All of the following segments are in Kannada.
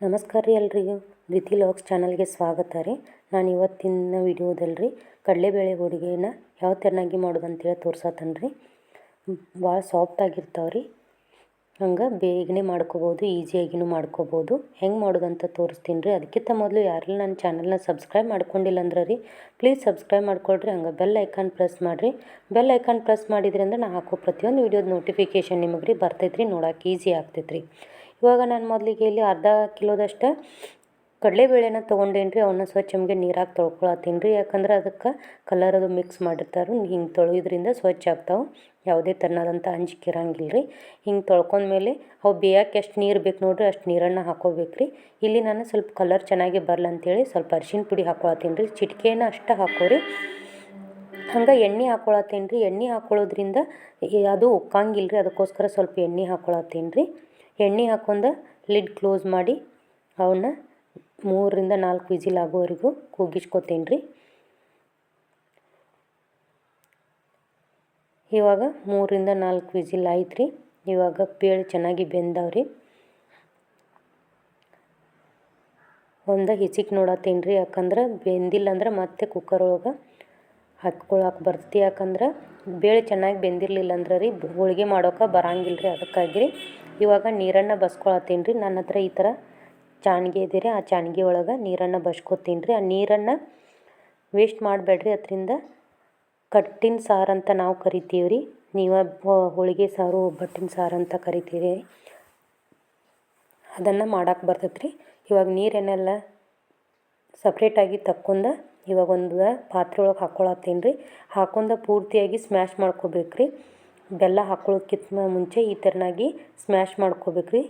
ನಮಸ್ಕಾರ ರೀ ಎಲ್ರಿಗೂ. ದ್ವಿತಿ ಲಾಗ್ಸ್ ಚಾನಲ್ಗೆ ಸ್ವಾಗತ ರೀ. ನಾನು ಇವತ್ತಿನ ವಿಡಿಯೋದಲ್ಲಿ ರೀ ಕಡಲೆಬೇಳೆ ಹೋಳಿಗೆನ ಯಾವ ಥರನಾಗಿ ಮಾಡೋದು ಅಂತೇಳಿ ತೋರ್ಸತ್ತೇನೆ ರೀ ಭಾಳ ಸಾಫ್ಟಾಗಿರ್ತಾವೆ ರೀ. ಹಂಗೆ ಬೇಗನೆ ಮಾಡ್ಕೋಬೋದು ಈಸಿಯಾಗಿನೂ ಮಾಡ್ಕೋಬೋದು. ಹೆಂಗೆ ಮಾಡೋದು ಅಂತ ತೋರಿಸ್ತೀನಿ ರೀ. ಅದಕ್ಕಿಂತ ಮೊದಲು ಯಾರೆಲ್ಲ ನನ್ನ ಚಾನಲ್ನ ಸಬ್ಸ್ಕ್ರೈಬ್ ಮಾಡ್ಕೊಂಡಿಲ್ಲ ಅಂದ್ರೆ ರೀ ಪ್ಲೀಸ್ ಸಬ್ಸ್ಕ್ರೈಬ್ ಮಾಡ್ಕೊಳ್ರಿ. ಹಂಗೆ ಬೆಲ್ ಐಕಾನ್ ಪ್ರೆಸ್ ಮಾಡಿರಿ. ಬೆಲ್ ಐಕಾನ್ ಪ್ರೆಸ್ ಮಾಡಿದ್ರಿ ಅಂದ್ರೆ ನಾ ಹಾಕೋ ಪ್ರತಿಯೊಂದು ವೀಡಿಯೋದ ನೋಟಿಫಿಕೇಷನ್ ನಿಮಗೆ ರೀ ಬರ್ತೈತೆ ರೀ ನೋಡೋಕೆ ಈಸಿ ಆಗ್ತೈತೆ ರೀ ಇವಾಗ ನಾನು ಮೊದಲಿಗೆ ಇಲ್ಲಿ ಅರ್ಧ ಕಿಲೋದಷ್ಟು ಕಡಲೆಬೇಳೆನ ತೊಗೊಂಡೇನಿ ರೀ? ಅವನ್ನ ಸ್ವಚ್ಛಮ್ಗೆ ನೀರಾಗಿ ತೊಳ್ಕೊಳತ್ತೀನಿ ರೀ. ಯಾಕಂದ್ರೆ ಅದಕ್ಕೆ ಕಲರ್ ಅದು ಮಿಕ್ಸ್ ಮಾಡಿರ್ತಾರೆ. ಹಿಂಗೆ ತೊಳೆಯೋದ್ರಿಂದ ಸ್ವಚ್ಛ ಆಗ್ತಾವೆ. ಯಾವುದೇ ತನ್ನದಂಥ ಅಂಜಿಕೆ ಇರಂಗಿಲ್ಲ ರೀ. ಹಿಂಗೆ ತೊಳ್ಕೊಂಡ್ಮೇಲೆ ಅವು ಬೇಯಕ್ಕೆ ಎಷ್ಟು ನೀರು ಬೇಕು ನೋಡಿರಿ, ಅಷ್ಟು ನೀರನ್ನು ಹಾಕೋಬೇಕು ರೀ. ಇಲ್ಲಿ ನಾನು ಸ್ವಲ್ಪ ಕಲರ್ ಚೆನ್ನಾಗಿ ಬರಲ್ಲ ಅಂತೇಳಿ ಸ್ವಲ್ಪ ಅರಿಶಿನ ಪುಡಿ ಹಾಕೊಳತ್ತೀನಿ ರೀ. ಚಿಟಿಕೆನ ಅಷ್ಟೇ ಹಾಕೋರಿ ಹಂಗೆ ಎಣ್ಣೆ ಹಾಕೊಳತ್ತೀನಿ ರೀ. ಎಣ್ಣೆ ಹಾಕೊಳ್ಳೋದ್ರಿಂದ ಅದು ಉಕ್ಕಂಗಿಲ್ಲ ರೀ. ಅದಕ್ಕೋಸ್ಕರ ಸ್ವಲ್ಪ ಎಣ್ಣೆ ಹಾಕೊಳತ್ತೀನಿ ರೀ. ಎಣ್ಣೆ ಹಾಕೊಂಡು ಲಿಡ್ ಕ್ಲೋಸ್ ಮಾಡಿ ಅವನ್ನ ಮೂರರಿಂದ ನಾಲ್ಕು ವಿಜಿಲ್ ಆಗೋವರೆಗೂ ಕೂಗಿಸ್ಕೊತೀನಿ ರೀ. ಇವಾಗ ಮೂರರಿಂದ ನಾಲ್ಕು ವಿಜಿಲ್ ಆಯ್ತು ರೀ. ಇವಾಗ ಬೇಳೆ ಚೆನ್ನಾಗಿ ಬೆಂದವ್ರಿ ಒಂದು ಹಿಚಿಕ್ ನೋಡತ್ತೀನಿ ರೀ, ಯಾಕಂದ್ರೆ ಬೆಂದಿಲ್ಲ ಅಂದ್ರೆ ಮತ್ತೆ ಕುಕ್ಕರ್ ಒಳಗೆ ಹಾಕ್ಕೊಳಕ್ಕೆ ಬರ್ತೈತಿ ಯಾಕಂದ್ರೆ ಬೇಳೆ ಚೆನ್ನಾಗಿ ಬೆಂದಿರಲಿಲ್ಲ ಅಂದ್ರೆ ರೀ, ಹೋಳಿಗೆ ಮಾಡೋಕೆ ಬರಂಗಿಲ್ಲ ರೀ ಅದಕ್ಕಾಗಿ ರೀ. ಇವಾಗ ನೀರನ್ನು ಬಸ್ಕೊಳತ್ತೀನಿ ರೀ. ನನ್ನ ಹತ್ರ ಈ ಥರ ಚಾಣ್ಗೆ ಇದೆ ಆ ಚಾಣ್ಗೆ ಒಳಗೆ ನೀರನ್ನು ಬಸ್ಕೊತೀನಿ ರೀ. ಆ ನೀರನ್ನು ವೇಸ್ಟ್ ಮಾಡಬೇಡ್ರಿ. ಅದರಿಂದ ಕಟ್ಟಿನ ಸಾರು ಅಂತ ನಾವು ಕರಿತೀವಿ ರೀ. ನೀವು ಹೋಳಿಗೆ ಸಾರು ಒಬ್ಬಟ್ಟಿನ ಸಾರು ಅಂತ ಕರಿತೀರಿ. ಅದನ್ನು ಮಾಡಕ್ಕೆ ಬರ್ತೈತೆ ರೀ. ಇವಾಗ ನೀರೇನೆಲ್ಲ ಸಪ್ರೇಟಾಗಿ ತಕ್ಕೊಂಡ ಇವಾಗ ಒಂದು ಪಾತ್ರೆ ಒಳಗೆ ಹಾಕ್ಕೊಳತ್ತೀನಿ ರೀ. ಹಾಕೊಂಡ ಪೂರ್ತಿಯಾಗಿ ಸ್ಮ್ಯಾಶ್ ಮಾಡ್ಕೋಬೇಕು ರೀ ಬೆಲ್ಲ ಹಾಕ್ಕೊಳ್ಳೋಕ್ಕಿಂತ ಮುಂಚೆ ಈ ಥರನಾಗಿ ಸ್ಮ್ಯಾಶ್ ಮಾಡ್ಕೋಬೇಕು ರೀ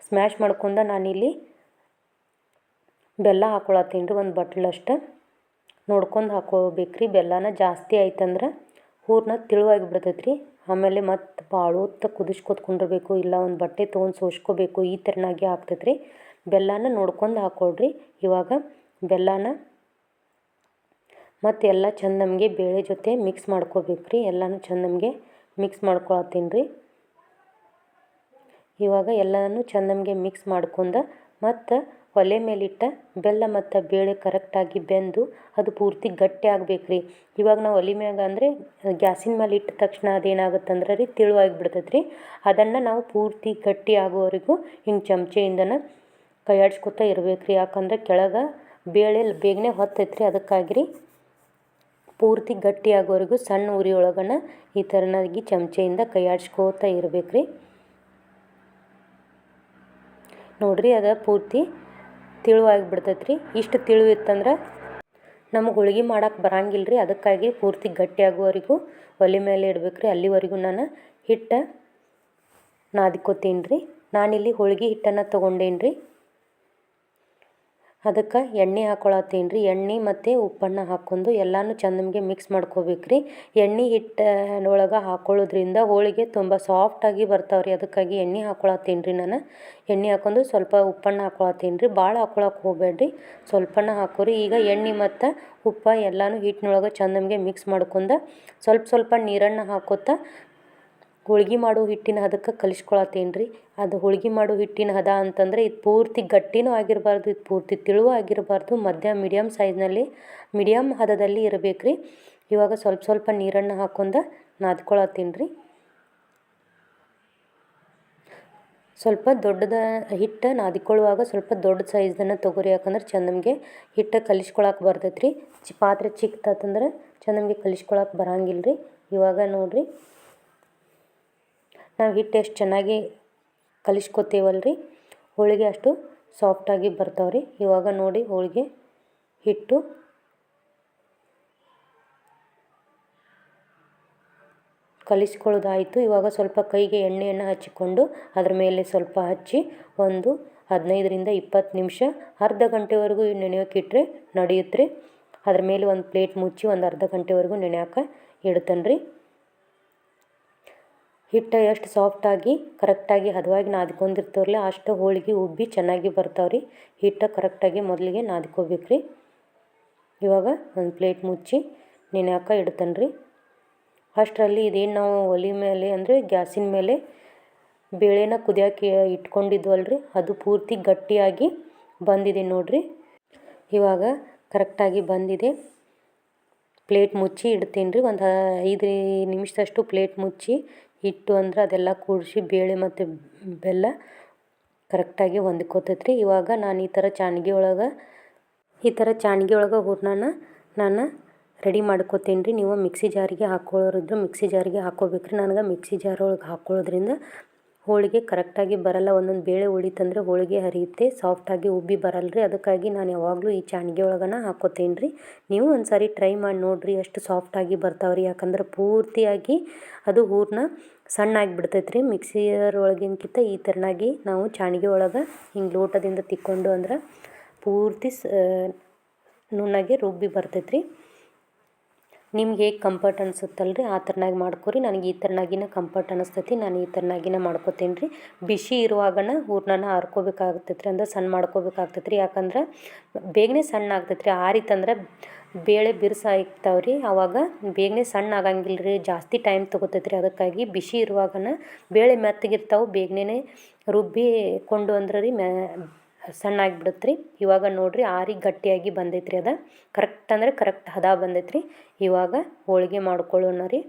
ಸ್ಮ್ಯಾಶ್ ಮಾಡ್ಕೊಂಡ ನಾನಿಲ್ಲಿ ಬೆಲ್ಲ ಹಾಕ್ಕೊಳತ್ತೀನಿ ರೀ, ಒಂದು ಬಟ್ಲಷ್ಟು ನೋಡ್ಕೊಂಡು ಹಾಕೋಬೇಕು ರೀ ಬೆಲ್ಲನ ಜಾಸ್ತಿ ಆಯ್ತಂದ್ರೆ ಹೂರ್ನ ತಿಳುವಾಗಿ ಬಿಡ್ತೈತೆ ರೀ ಆಮೇಲೆ ಮತ್ತು ಭಾಳ ಹೊತ್ತು ಕುದಿಸ್ಕೊತ್ಕೊಂಡಿರ್ಬೇಕು, ಇಲ್ಲ ಒಂದು ಬಟ್ಟೆ ತೊಗೊಂಡು ಸೋಸ್ಕೋಬೇಕು, ಈ ಥರನಾಗಿ ಆಗ್ತೈತೆ ರೀ ಬೆಲ್ಲನ ನೋಡ್ಕೊಂಡು ಹಾಕ್ಕೊಳ್ರಿ ಇವಾಗ ಬೆಲ್ಲನ ಮತ್ತೆ ಎಲ್ಲ ಚಂದ ಬೇಳೆ ಜೊತೆ ಮಿಕ್ಸ್ ಮಾಡ್ಕೋಬೇಕು ರೀ ಎಲ್ಲನೂ ಚಂದ ಮಿಕ್ಸ್ ಮಾಡ್ಕೊಳತ್ತೀನಿ ರೀ. ಇವಾಗ ಎಲ್ಲನೂ ಚಂದ ನಮಗೆ ಮಿಕ್ಸ್ ಮಾಡ್ಕೊಂಡ ಮತ್ತು ಒಲೆ ಮೇಲಿಟ್ಟ ಬೆಲ್ಲ ಮತ್ತು ಬೇಳೆ ಕರೆಕ್ಟಾಗಿ ಬೆಂದು ಅದು ಪೂರ್ತಿ ಗಟ್ಟಿ ಆಗ್ಬೇಕು ರೀ. ಇವಾಗ ನಾವು ಒಲೆ ಮ್ಯಾಗ ಅಂದರೆ ಗ್ಯಾಸಿನ ಮೇಲೆ ಇಟ್ಟ ತಕ್ಷಣ ಅದೇನಾಗುತ್ತೆ ಅಂದ್ರೆ ರೀ ತಿಳುವಾಗಿ ಬಿಡ್ತೈತೆ ರೀ ಅದನ್ನು ನಾವು ಪೂರ್ತಿ ಗಟ್ಟಿ ಆಗೋವರೆಗೂ ಹಿಂಗೆ ಚಮಚೆಯಿಂದನ ಕೈಯಾಡ್ಸ್ಕೊತಾ ಇರ್ಬೇಕು ರೀ ಯಾಕಂದ್ರೆ ಕೆಳಗೆ ಬೇಳೆ ಬೇಗನೆ ಹೊತ್ತೈತೆ ರೀ ಅದಕ್ಕಾಗಿ ರೀ. ಪೂರ್ತಿ ಗಟ್ಟಿಯಾಗೋವರೆಗೂ ಸಣ್ಣ ಉರಿ ಈ ಥರನಾಗಿ ಚಮಚೆಯಿಂದ ಕೈಯಾಡ್ಸ್ಕೋತಾ ಇರಬೇಕು ರೀ ನೋಡ್ರಿ, ಅದು ಪೂರ್ತಿ ತಿಳುವಾಗಿ ಬಿಡ್ತೈತೆ ರೀ ಇಷ್ಟು ತಿಳು ಇತ್ತಂದ್ರೆ ನಮಗೆ ಹೋಳಿಗೆ ಮಾಡಕ್ಕೆ ಬರಂಗಿಲ್ಲ ರೀ ಅದಕ್ಕಾಗಿ ಪೂರ್ತಿ ಗಟ್ಟಿಯಾಗುವವರೆಗೂ ಒಲೆ ಮೇಲೆ ಇಡ್ಬೇಕು ರೀ ಅಲ್ಲಿವರೆಗೂ ನಾನು ಹಿಟ್ಟು ನಾದಿಕೋತೀನಿ ರೀ ನಾನಿಲ್ಲಿ ಹೋಳಿಗೆ ಹಿಟ್ಟನ್ನು ತೊಗೊಂಡೇನಿ ರೀ ಅದಕ್ಕೆ ಎಣ್ಣೆ ಹಾಕೊಳತ್ತೀನಿ ರೀ ಎಣ್ಣೆ ಮತ್ತು ಉಪ್ಪನ್ನು ಹಾಕ್ಕೊಂಡು ಎಲ್ಲನೂ ಚಂದಮ್ಗೆ ಮಿಕ್ಸ್ ಮಾಡ್ಕೋಬೇಕು ರೀ ಎಣ್ಣೆ ಹಿಟ್ಟನೊಳಗೆ ಹಾಕೊಳ್ಳೋದ್ರಿಂದ ಹೋಳಿಗೆ ತುಂಬ ಸಾಫ್ಟಾಗಿ ಬರ್ತಾವೆ ರೀ ಅದಕ್ಕಾಗಿ ಎಣ್ಣೆ ಹಾಕ್ಕೊಳತ್ತೀನಿ ರೀ ನಾನು. ಎಣ್ಣೆ ಹಾಕೊಂಡು ಸ್ವಲ್ಪ ಉಪ್ಪನ್ನು ಹಾಕ್ಕೊಳತ್ತೀನಿ ರೀ ಭಾಳ ಹಾಕೊಳಕ್ಕೆ ಹೋಗಬೇಡ್ರಿ. ಸ್ವಲ್ಪನ ಹಾಕೋರಿ. ಈಗ ಎಣ್ಣೆ ಮತ್ತು ಉಪ್ಪು ಎಲ್ಲನೂ ಹಿಟ್ಟಿನೊಳಗೆ ಚಂದಮ್ಗೆ ಮಿಕ್ಸ್ ಮಾಡ್ಕೊಂಡು ಸ್ವಲ್ಪ ಸ್ವಲ್ಪ ನೀರನ್ನು ಹಾಕೋತಾ ಹೋಳ್ಗೆ ಮಾಡೋ ಹಿಟ್ಟಿನ ಹದಕ್ಕೆ ಕಲಿಸ್ಕೊಳತ್ತೀನಿ ರೀ ಅದು ಹೋಳ್ಗೆ ಮಾಡೋ ಹಿಟ್ಟಿನ ಹದ ಅಂತಂದರೆ ಇದು ಪೂರ್ತಿ ಗಟ್ಟಿನೂ ಆಗಿರಬಾರ್ದು, ಇದು ಪೂರ್ತಿ ತಿಳುವು ಆಗಿರಬಾರ್ದು ಮಧ್ಯ ಮೀಡಿಯಮ್ ಸೈಜ್ನಲ್ಲಿ ಮೀಡಿಯಮ್ ಹದದಲ್ಲಿ ಇರಬೇಕು ರೀ ಇವಾಗ ಸ್ವಲ್ಪ ಸ್ವಲ್ಪ ನೀರನ್ನು ಹಾಕೊಂಡು ನಾದ್ಕೊಳತ್ತೀನಿ ರೀ ಸ್ವಲ್ಪ ದೊಡ್ಡದ ಹಿಟ್ಟು ನಾದಿಕೊಳ್ಳುವಾಗ ಸ್ವಲ್ಪ ದೊಡ್ಡ ಸೈಜ್ದನ್ನು ತೊಗೊರಿ, ಯಾಕಂದ್ರೆ ಚಂದಮ್ಗೆ ಹಿಟ್ಟು ಕಲಿಸ್ಕೊಳಕ್ಕೆ ಬರ್ತೈತೆ ರೀ ಪಾತ್ರೆ ಚಿಕ್ಕದಂದ್ರೆ ಚಂದಮ್ಗೆ ಕಲಿಸ್ಕೊಳಕ್ಕೆ ಬರಂಗಿಲ್ಲ ರೀ ಇವಾಗ ನೋಡಿರಿ. ನಾವು ಹಿಟ್ಟು ಎಷ್ಟು ಚೆನ್ನಾಗಿ ಕಲಿಸ್ಕೊತೀವಲ್ಲ ರೀ ಹೋಳಿಗೆ ಅಷ್ಟು ಸಾಫ್ಟಾಗಿ ಬರ್ತಾವೆ ರೀ ಇವಾಗ ನೋಡಿ ಹೋಳಿಗೆ ಹಿಟ್ಟು. ಕಲಿಸ್ಕೊಳ್ಳೋದಾಯಿತು ಇವಾಗ ಸ್ವಲ್ಪ ಕೈಗೆ ಎಣ್ಣೆಯನ್ನು ಹಚ್ಚಿಕೊಂಡು ಅದ್ರ ಮೇಲೆ ಸ್ವಲ್ಪ ಹಚ್ಚಿ ಒಂದು ಹದಿನೈದರಿಂದ ಇಪ್ಪತ್ತು ನಿಮಿಷ ಅರ್ಧ ಗಂಟೆವರೆಗೂ ನೆನೆಯೋಕೆ ಇಟ್ಟರೆ ನಡೆಯುತ್ತೆ ಅದ್ರ ಮೇಲೆ ಒಂದು ಪ್ಲೇಟ್ ಮುಚ್ಚಿ ಒಂದು ಅರ್ಧ ಗಂಟೆವರೆಗೂ ನೆನೆಯೋಕೆ ಇಡ್ತಾನೆ ರೀ ಹಿಟ್ಟು ಎಷ್ಟು ಸಾಫ್ಟಾಗಿ ಕರೆಕ್ಟಾಗಿ ಹದವಾಗಿ ನಾದ್ಕೊಂಡಿರ್ತವ್ರಲ್ಲ, ಅಷ್ಟು ಹೋಳಿಗೆ ಉಬ್ಬಿ ಚೆನ್ನಾಗಿ ಬರ್ತಾವೆ ರೀ ಹಿಟ್ಟು ಕರೆಕ್ಟಾಗಿ ಮೊದಲಿಗೆ ನಾದ್ಕೋಬೇಕು ರೀ ಇವಾಗ ಒಂದು ಪ್ಲೇಟ್ ಮುಚ್ಚಿ ನೆನೆಯಾಕ ಇಡ್ತಾನೆ ರೀ ಅಷ್ಟರಲ್ಲಿ ಇದೇನು ನಾವು ಒಲೆ ಮೇಲೆ ಅಂದರೆ ಗ್ಯಾಸಿನ ಮೇಲೆ ಬೇಳೆನ ಕುದಿಯೋಕೆ ರೀ ಅದು ಪೂರ್ತಿ ಗಟ್ಟಿಯಾಗಿ ಬಂದಿದೆ ನೋಡಿರಿ. ಇವಾಗ ಕರೆಕ್ಟಾಗಿ ಬಂದಿದೆ. ಪ್ಲೇಟ್ ಮುಚ್ಚಿ ಇಡ್ತೀನಿ ರೀ ಒಂದು ಐದು ನಿಮಿಷದಷ್ಟು ಪ್ಲೇಟ್ ಮುಚ್ಚಿ ಇಟ್ಟು ಅಂದ್ರೆ ಅದೆಲ್ಲ ಕೂಡಿಸಿ ಬೇಳೆ ಮತ್ತು ಬೆಲ್ಲ ಕರೆಕ್ಟಾಗಿ ಹೊಂದ್ಕೋತೈತೆ ರೀ ಇವಾಗ ನಾನು ಈ ಥರ ಚಾಣಿಗೆ ಒಳಗೆ, ಈ ಥರ ಚಾಣಿಗೆ ಒಳಗೆ ಹೂರ್ಣನ ನಾನು ರೆಡಿ ಮಾಡ್ಕೋತೀನಿ ರೀ ನೀವು ಮಿಕ್ಸಿ ಜಾರಿಗೆ ಹಾಕ್ಕೊಳ್ಳೋರಿದ್ರೆ ಮಿಕ್ಸಿ ಜಾರಿಗೆ ಹಾಕ್ಕೋಬೇಕ್ರಿ. ನನಗೆ ಮಿಕ್ಸಿ ಜಾರ್ ಒಳಗೆ ಹಾಕ್ಕೊಳ್ಳೋದ್ರಿಂದ ಹೋಳಿಗೆ ಕರೆಕ್ಟಾಗಿ ಬರಲ್ಲ, ಒಂದೊಂದು ಬೇಳೆ ಉಳಿತಂದ್ರೆ ಹೋಳಿಗೆ ಹರಿಯುತ್ತೆ ಸಾಫ್ಟಾಗಿ ಉಬ್ಬಿ ಬರಲ್ಲ ರೀ ಅದಕ್ಕಾಗಿ ನಾನು ಯಾವಾಗಲೂ ಈ ಚಾಣಿಗೆ ಒಳಗನ ಹಾಕೋತೀನಿ ರೀ ನೀವು ಒಂದು ಸಾರಿ ಟ್ರೈ ಮಾಡಿ ನೋಡಿರಿ ಎಷ್ಟು ಸಾಫ್ಟಾಗಿ ಬರ್ತಾವೆ ರೀ ಯಾಕಂದ್ರೆ ಪೂರ್ತಿಯಾಗಿ ಅದು ಹೂರಣ ಸಣ್ಣ ಆಗಿಬಿಡ್ತೈತೆ ರೀ ಮಿಕ್ಸಿಯರ್ ಒಳಗಿನ್ಕಿಂತ ಈ ಥರನಾಗಿ ನಾವು ಚಾಣಿಗೆ ಒಳಗೆ ಹಿಂಗೆ ಲೋಟದಿಂದ ತಿಕ್ಕೊಂಡು ಅಂದ್ರೆ ಪೂರ್ತಿ ಸ ನುಣ್ಣಗೆ ರುಬ್ಬಿ ಬರ್ತೈತೆ ರೀ ನಿಮ್ಗೆ ಹೇಗೆ ಕಂಫರ್ಟ್ ಅನಿಸುತ್ತಲ್ಲ ರೀ ಆ ಥರನಾಗಿ ಮಾಡ್ಕೊರಿ. ನನಗೆ ಈ ಥರನಾಗಿನ ಕಂಫರ್ಟ್ ಅನಿಸ್ತೈತಿ. ನಾನು ಈ ಥರನಾಗಿನ ಮಾಡ್ಕೋತೀನಿ ರೀ ಬಿಸಿ ಇರುವಾಗನ ಹೂರ್ಣನ ಹರ್ಕೋಬೇಕಾಗ್ತೈತ್ರಿ ಅಂದ್ರೆ ಸಣ್ಣ ಮಾಡ್ಕೋಬೇಕಾಗ್ತೈತೆ ರೀ ಯಾಕಂದ್ರೆ ಬೇಗನೆ ಸಣ್ಣ ಆಗ್ತೈತೆ ರೀ ಆರಿತಂದ್ರೆ ಬೇಳೆ ಬಿರ್ಸಾಯ್ತಾವೆ ರೀ ಆವಾಗ ಬೇಗನೆ ಸಣ್ಣ ಆಗಂಗಿಲ್ಲ ರೀ ಜಾಸ್ತಿ ಟೈಮ್ ತೊಗೋತೈತೆ ರೀ ಅದಕ್ಕಾಗಿ ಬಿಸಿ ಇರುವಾಗನ ಬೇಳೆ ಮೆತ್ತಗಿರ್ತಾವೆ. ಬೇಗನೆ ರುಬ್ಬಿ ಕೊಂಡು ಅಂದ್ರೆ ರೀ ಮ್ಯಾ ಸಣ್ಣ ಆಗಿಬಿಡುತ್ತೆ ರೀ ಇವಾಗ ನೋಡಿರಿ ಆರಿ ಗಟ್ಟಿಯಾಗಿ ಬಂದೈತೆ ರೀ ಅದು. ಕರೆಕ್ಟ್ ಅಂದರೆ ಕರೆಕ್ಟ್ ಹದ ಬಂದೈತೆ ರೀ ಇವಾಗ ಹೋಳಿಗೆ ಮಾಡ್ಕೊಳ್ಳೋಣ ರೀ.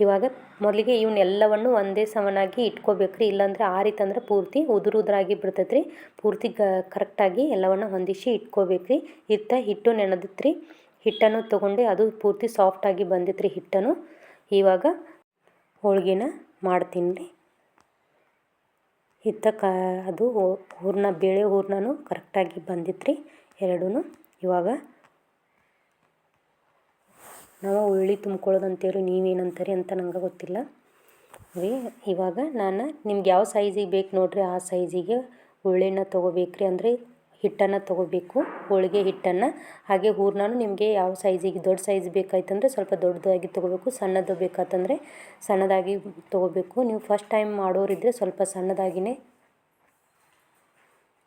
ಇವಾಗ ಮೊದಲಿಗೆ ಇವನ್ನೆಲ್ಲವನ್ನು ಒಂದೇ ಸಮನಾಗಿ ಇಟ್ಕೋಬೇಕು ರೀ ಆರಿ ಆರಿತಂದ್ರೆ ಪೂರ್ತಿ ಉದುರು ಉದುರಾಗಿ ಬಿಡ್ತೈತೆ ರೀ ಪೂರ್ತಿ ಗ ಕರೆಕ್ಟಾಗಿ ಎಲ್ಲವನ್ನು ಹೊಂದಿಸಿ ಇಟ್ಕೋಬೇಕು ರೀ ಇತ್ತ ಹಿಟ್ಟು ನೆನೆದಿತ್ತು ರೀ ಹಿಟ್ಟನ್ನು ತೊಗೊಂಡು ಅದು ಪೂರ್ತಿ ಸಾಫ್ಟಾಗಿ ಬಂದಿತ್ತು ರೀ ಹಿಟ್ಟನ್ನು ಇವಾಗ ಹೋಳಿಗೆನ ಮಾಡ್ತೀನಿ ರೀ. ಇತ್ತ ಕ ಅದು ಹೂರ್ಣ ಬೇಳೆ ಹೂರ್ಣನು ಕರೆಕ್ಟಾಗಿ ಬಂದಿತ್ತು ರೀ ಎರಡೂ ಇವಾಗ ನಾವು ಉಳ್ಳಿ ತುಂಬ್ಕೊಳ್ಳೋದಂತೇಳಿ ನೀವೇನಂತಾರೆ ಅಂತ ನಂಗೆ ಗೊತ್ತಿಲ್ಲ. ರೀ, ಇವಾಗ ನಾನು ನಿಮ್ಗೆ ಯಾವ ಸೈಜಿಗೆ ಬೇಕು ನೋಡಿರಿ, ಆ ಸೈಜಿಗೆ ಉಳ್ಳಿನ ತೊಗೋಬೇಕ್ರಿ ಅಂದರೆ ಹಿಟ್ಟನ್ನು ತೊಗೋಬೇಕು. ಹೋಳಿಗೆ ಹಿಟ್ಟನ್ನು. ಹಾಗೆ ಹೂರ್ಣನೂ ನಿಮಗೆ ಯಾವ ಸೈಜಿಗೆ ದೊಡ್ಡ ಸೈಜ್ ಬೇಕಾಯ್ತಂದ್ರೆ ಸ್ವಲ್ಪ ದೊಡ್ಡದಾಗಿ ತೊಗೋಬೇಕು. ಸಣ್ಣದು ಬೇಕಾತಂದರೆ ಸಣ್ಣದಾಗಿ ತೊಗೋಬೇಕು. ನೀವು ಫಸ್ಟ್ ಟೈಮ್ ಮಾಡೋರಿದ್ದರೆ ಸ್ವಲ್ಪ ಸಣ್ಣದಾಗಿಯೇ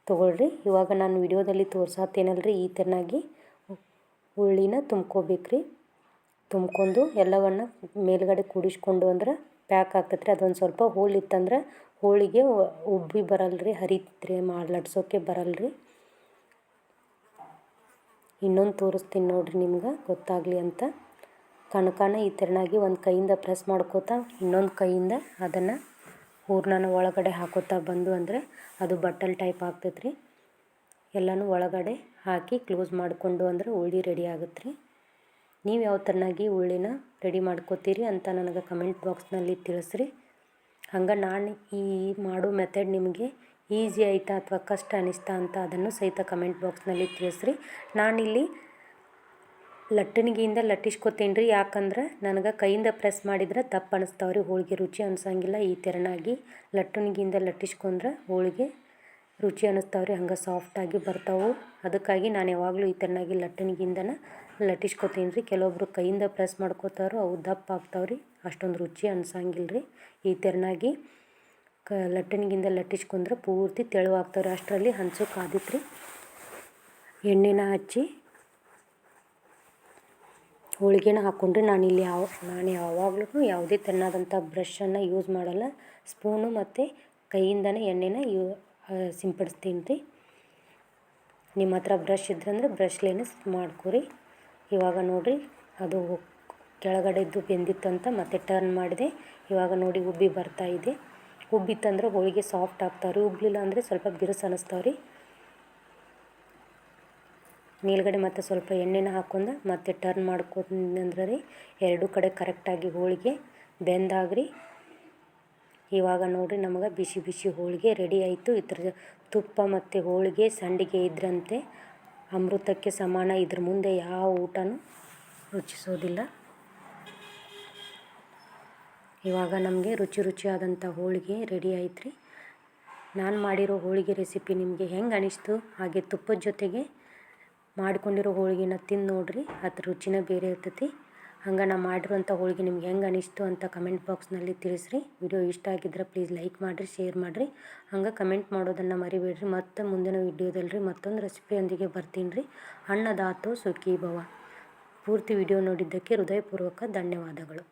ತೊಗೊಳ್ರಿ. ಇವಾಗ ನಾನು ವಿಡಿಯೋದಲ್ಲಿ ತೋರ್ಸಾತೇನಲ್ರಿ ಈ ಥರನಾಗಿ ಹುಳ್ಳಿನ ತುಂಬ್ಕೋಬೇಕ್ರಿ. ತುಂಬ್ಕೊಂಡು ಎಲ್ಲವನ್ನು ಮೇಲ್ಗಡೆ ಕೂಡಿಸ್ಕೊಂಡು ಅಂದ್ರೆ ಪ್ಯಾಕ್ ಆಗ್ತೈತೆ ರೀ ಅದೊಂದು ಸ್ವಲ್ಪ ಹೋಳಿತ್ತಂದ್ರೆ ಹೋಳಿಗೆ ಉಬ್ಬಿ ಬರಲ್ಲ ರೀ ಹರಿತ್ರಿ ಮಾಡ್ಲಡ್ಸೋಕೆ ಬರಲ್ಲ ರೀ ಇನ್ನೊಂದು ತೋರಿಸ್ತೀನಿ ನೋಡಿರಿ ನಿಮ್ಗೆ, ಗೊತ್ತಾಗಲಿ ಅಂತ. ಕಣಕಣ ಈ ತೆರನಾಗಿ ಒಂದು ಕೈಯಿಂದ ಪ್ರೆಸ್ ಮಾಡ್ಕೋತಾ, ಇನ್ನೊಂದು ಕೈಯಿಂದ ಅದನ್ನು ಹೂರ್ಣನ ಒಳಗಡೆ ಹಾಕೋತಾ ಬಂದು ಅಂದರೆ ಅದು ಬಟ್ಟಲ್ ಟೈಪ್ ಆಗ್ತೈತೆ ರೀ ಎಲ್ಲನೂ ಒಳಗಡೆ ಹಾಕಿ ಕ್ಲೋಸ್ ಮಾಡಿಕೊಂಡು ಅಂದ್ರೆ ಉಳ್ಳಿ ರೆಡಿ ಆಗುತ್ತೆ ರೀ ನೀವು ಯಾವ ಥರನಾಗಿ ಉಳ್ಳಿನ ರೆಡಿ ಮಾಡ್ಕೋತೀರಿ ಅಂತ ನನಗೆ ಕಮೆಂಟ್ ಬಾಕ್ಸ್ನಲ್ಲಿ ತಿಳಿಸ್ರಿ. ಹಂಗೆ ನಾನು ಈ ಮಾಡೋ ಮೆಥಡ್ ನಿಮಗೆ ಈಸಿ ಆಯಿತಾ ಅಥವಾ ಕಷ್ಟ ಅನಿಸ್ತಾ ಅಂತ ಅದನ್ನು ಸಹಿತ ಕಮೆಂಟ್ ಬಾಕ್ಸ್ನಲ್ಲಿ ತಿಳಿಸ್ರಿ. ನಾನಿಲ್ಲಿ ಲಟ್ಟಣಿಗೆಯಿಂದ ಲಟ್ಟಿಸ್ಕೊತೀನಿ ರೀ ಯಾಕಂದ್ರೆ ನನಗೆ ಕೈಯಿಂದ ಪ್ರೆಸ್ ಮಾಡಿದ್ರೆ ದಪ್ಪ ಅನಿಸ್ತಾವೆ ರೀ ಹೋಳಿಗೆ ರುಚಿ ಅನ್ಸಂಗಿಲ್ಲ, ಈ ತೆರನಾಗಿ ಲಟ್ಟಣಿಗೆಯಿಂದ ಲಟ್ಟಿಸ್ಕೊಂಡ್ರೆ ಹೋಳಿಗೆ ರುಚಿ ಅನ್ನಿಸ್ತಾವ್ರಿ ಹಂಗೆ ಸಾಫ್ಟಾಗಿ ಬರ್ತಾವೆ. ಅದಕ್ಕಾಗಿ ನಾನು ಯಾವಾಗಲೂ ಈ ಥರನಾಗಿ ಲಟ್ಟಣಿಗೆಯಿಂದನ ಲಟ್ಟಿಸ್ಕೊತೀನಿ ರೀ ಕೆಲವೊಬ್ರು ಕೈಯಿಂದ ಪ್ರೆಸ್ ಮಾಡ್ಕೋತಾರೋ ಅವು ದಪ್ಪ ಆಗ್ತಾವೆ ರೀ, ಅಷ್ಟೊಂದು ರುಚಿ ಅನ್ಸಂಗಿಲ್ಲ ರೀ ಈ ತೆರನಾಗಿ. ಕ ಲಟ್ಟಣಿಗಿಂದ ಲಟ್ಟಿಸ್ಕೊಂಡ್ರೆ ಪೂರ್ತಿ ತೆಳುವಾಗ್ತಾವ್ರಿ. ಅಷ್ಟರಲ್ಲಿ ಹಂಚು ಕಾದಿತ್ರಿ. ಎಣ್ಣೆನ ಹಚ್ಚಿ ಹೋಳಿಗೆನ ಹಾಕ್ಕೊಂಡ್ರೆ ಇಲ್ಲಿ ಯಾವ, ನಾನು ಯಾವಾಗಲೂ ಯಾವುದೇ ತೆನ್ನಾದಂಥ ಬ್ರಷನ್ನು ಯೂಸ್ ಮಾಡಲ್ಲ. ಸ್ಪೂನು ಮತ್ತು ಕೈಯಿಂದನೇ ಎಣ್ಣೆನ ಯೂ ಸಿಂಪಡಿಸ್ತೀನಿ ರೀ ನಿಮ್ಮ ಹತ್ರ ಬ್ರಷ್ ಇದ್ರಂದ್ರೆ ಬ್ರಷ್ಲೇನೆ ಮಾಡ್ಕೊರಿ. ಇವಾಗ ನೋಡಿರಿ, ಅದು ಕೆಳಗಡೆದ್ದು ಬೆಂದಿತ್ತು ಅಂತ ಮತ್ತೆ ಟರ್ನ್ ಮಾಡಿದೆ. ಇವಾಗ ನೋಡಿ ಉಬ್ಬಿ ಬರ್ತಾ ಇದೆ. ಉಬ್ಬಿತ್ತಂದ್ರೆ ಹೋಳಿಗೆ ಸಾಫ್ಟ್ ಆಗ್ತಾವ್ರಿ. ಉಬ್ಲಿಲ್ಲ ಅಂದರೆ ಸ್ವಲ್ಪ ಬಿರುಸು ಅನ್ನಿಸ್ತಾವ್ರಿ ಮೇಲ್ಗಡೆ ಮತ್ತೆ ಸ್ವಲ್ಪ ಎಣ್ಣೆನ ಹಾಕೊಂಡು ಮತ್ತೆ ಟರ್ನ್ ಮಾಡ್ಕೊಂಡ್ರೆ ರೀ ಎರಡೂ ಕಡೆ ಕರೆಕ್ಟಾಗಿ ಹೋಳಿಗೆ ಬೆಂದಾಗ್ರಿ. ಇವಾಗ ನೋಡಿರಿ ನಮಗೆ ಬಿಸಿ ಬಿಸಿ ಹೋಳಿಗೆ ರೆಡಿ ಆಯಿತು. ಇದ್ರ ತುಪ್ಪ ಮತ್ತು ಹೋಳಿಗೆ ಸಂಡಿಗೆ ಇದ್ರಂತೆ. ಅಮೃತಕ್ಕೆ ಸಮಾನ ಇದ್ರ ಮುಂದೆ ಯಾವ ಊಟನೂ ರುಚಿಸೋದಿಲ್ಲ. ಇವಾಗ ನಮಗೆ ರುಚಿ ರುಚಿಯಾದಂಥ ಹೋಳಿಗೆ ರೆಡಿ ಆಯ್ತು ರೀ ನಾನು ಮಾಡಿರೋ ಹೋಳಿಗೆ ರೆಸಿಪಿ ನಿಮಗೆ ಹೆಂಗೆ ಅನಿಸ್ತು? ಹಾಗೆ ತುಪ್ಪದ ಜೊತೆಗೆ ಮಾಡಿಕೊಂಡಿರೋ ಹೋಳಿಗೆನ ತಿಂದು ನೋಡಿರಿ, ಅದ್ರ ರುಚಿನೇ ಬೇರೆ ಇರ್ತೈತಿ. ಹಂಗೆ ನಾ ಮಾಡಿರೋಂಥ ಹೋಳಿಗೆ ನಿಮ್ಗೆ ಹೆಂಗೆ ಅನಿಸ್ತು ಅಂತ ಕಮೆಂಟ್ ಬಾಕ್ಸ್ನಲ್ಲಿ ತಿಳಿಸ್ರಿ. ವಿಡಿಯೋ ಇಷ್ಟ ಆಗಿದ್ರೆ ಪ್ಲೀಸ್ ಲೈಕ್ ಮಾಡಿರಿ, ಶೇರ್ ಮಾಡಿರಿ. ಹಂಗೆ ಕಮೆಂಟ್ ಮಾಡೋದನ್ನು ಮರಿಬೇಡ್ರಿ. ಮತ್ತು ಮುಂದಿನ ವಿಡಿಯೋದಲ್ಲಿ ಮತ್ತೊಂದು ರೆಸಿಪಿಯೊಂದಿಗೆ ಬರ್ತೀನಿ ರೀ ಅಣ್ಣದಾತು ಸುಖಿ ಭವ ಪೂರ್ತಿ ವಿಡಿಯೋ ನೋಡಿದ್ದಕ್ಕೆ ಹೃದಯಪೂರ್ವಕ ಧನ್ಯವಾದಗಳು.